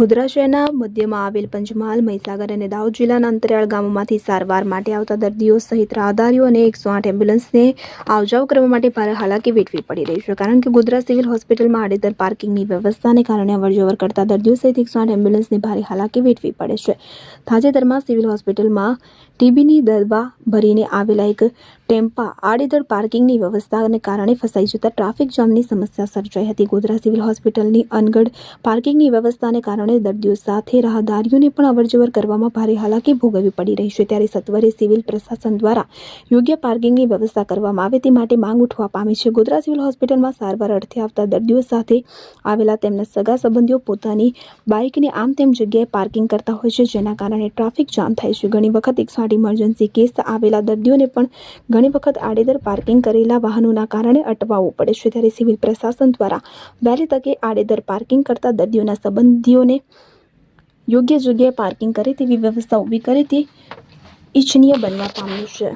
ગોધરા શહેરના મધ્યમાં આવેલ પંચમહાલ, મહીસાગર અને દાહોદ જિલ્લાના અંતરિયાળ ગામોમાંથી સારવાર માટે આવતા દર્દીઓ સહિત રાહદારીઓ અને એકસો આઠ એમ્બ્યુલન્સને આવજાવ કરવા માટે ભારે હાલાકી વેઠવી પડી રહી છે. કારણ કે ગોધરા સિવિલ હોસ્પિટલમાં આડેધર પાર્કિંગની વ્યવસ્થાને કારણે અવરજવર કરતા દર્દીઓ સહિત એકસો આઠ એમ્બ્યુલન્સને ભારે હાલાકી વેઠવી પડે છે. તાજેતરમાં સિવિલ હોસ્પિટલમાં ટીબીની દવા ભરીને આવેલા એક ટેમ્પા આડેધડ પાર્કિંગની વ્યવસ્થાને કારણે ફસાઈ જતા ટ્રાફિક જામની સમસ્યા સર્જાઈ હતી. ગોધરા સિવિલ હોસ્પિટલની અનગઢ પાર્કિંગની વ્યવસ્થાને કારણે દર્દીઓ સાથે રાહદારીઓને પણ અવરજવર કરવામાં ભારે હાલાકી ભોગવવી પડી રહી છે. ત્યારે સત્વરે સિવિલ પ્રશાસન દ્વારા યોગ્ય પાર્કિંગની વ્યવસ્થા કરવામાં આવે તે માટે માંગ ઉઠવા પામી છે. ગોધરા સિવિલ હોસ્પિટલમાં સારવાર અર્થે આવતા દર્દીઓ સાથે આવેલા તેમના સગા સંબંધીઓ પોતાની બાઇકને આમ તેમ જગ્યાએ પાર્કિંગ કરતા હોય છે, જેના કારણે ટ્રાફિક જામ થાય છે. ઘણી વખત એકસો આઠ ઇમરજન્સી કેસ આવેલા દર્દીઓને પણ ઘણી વખત આડેદર પાર્કિંગ કરેલા વાહનોના કારણે અટવાવવું પડે છે. ત્યારે સિવિલ પ્રશાસન દ્વારા વહેલી તકે આડેદર પાર્કિંગ કરતા દર્દીઓના સંબંધીઓને યોગ્ય જગ્યાએ પાર્કિંગ કરે તેવી વ્યવસ્થા ઊભી કરે તે ઇચ્છનીય બનવા પામ્યું છે.